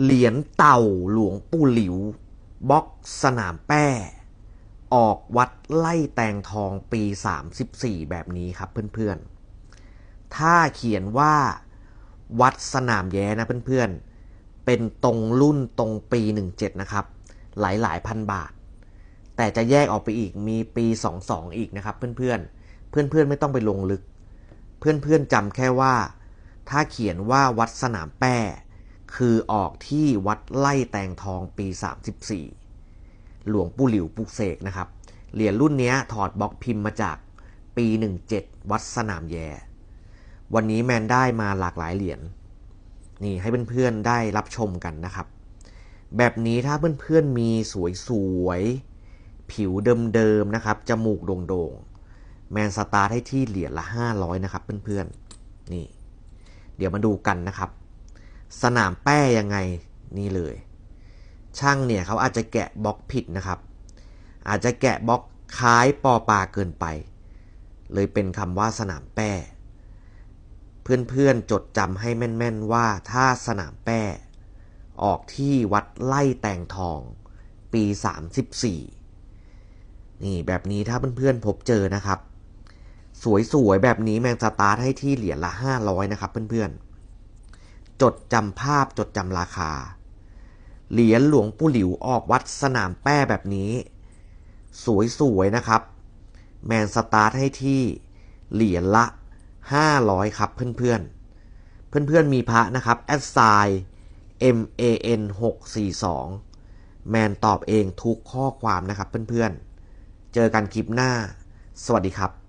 เหรียญเต่าหลวงปู่หลิวบล็อกสนามแป้ ออกวัดไล่แตงทองปี 34 แบบนี้ครับเพื่อนๆ ถ้าเขียนว่าวัดสนามแย้นะเพื่อนๆ เป็นตรงรุ่นตรงปี 17 นะครับ หลายหลายพันบาท แต่จะแยกออกไปอีกมีปี 22 อีกนะครับเพื่อนๆ เพื่อนๆไม่ต้องไปลงลึก เพื่อนๆจำแค่ว่า ถ้าเขียนว่าวัดสนามแป้ คือออกที่วัดไล่แตงทองปี 34 หลวงปู่หลิวปุกเสกนะครับ เหรียญรุ่นนี้ถอดบล็อกพิมพ์มาจากปี 17 วัดสนามแย วันนี้แมนได้มาหลากหลายเหรียญนี่ให้เพื่อนๆได้รับชมกันนะครับ แบบนี้ถ้าเพื่อนๆมีสวยๆ ผิวเดิมๆนะครับ จมูกโด่งๆ แมนสตาร์ทให้ที่เหรียญละ 500 นะครับเพื่อนๆ นี่ เดี๋ยวมาดูกันนะครับ สนามแป้ยังไงนี่เลย ช่างเนี่ยเขาอาจจะแกะบล็อกผิดนะครับ อาจจะแกะบล็อกคล้ายปอปลาเกินไป เลยเป็นคำว่าสนามแป้ เพื่อนๆจดจำให้แม่นๆว่าถ้าสนามแป้ ออกที่วัดไล่แตงทอง ปี 34 นี่แบบนี้ถ้าเพื่อนๆพบเจอนะครับ สวยๆแบบนี้แมงสตาร์ทให้ที่เหรียญละ 500 นะครับเพื่อนๆ จดจำภาพจดจำราคา เหรียญหลวงปู่หลิวออกวัดสนามแป้แบบนี้ สวยๆนะครับ แมนสตาร์ทให้ที่เหรียญละ 500 ครับเพื่อนๆ เพื่อนๆมีพระนะครับแอดไซ M A N 642แมนตอบเองทุกข้อความนะครับเพื่อนๆ เจอกันคลิปหน้า สวัสดีครับ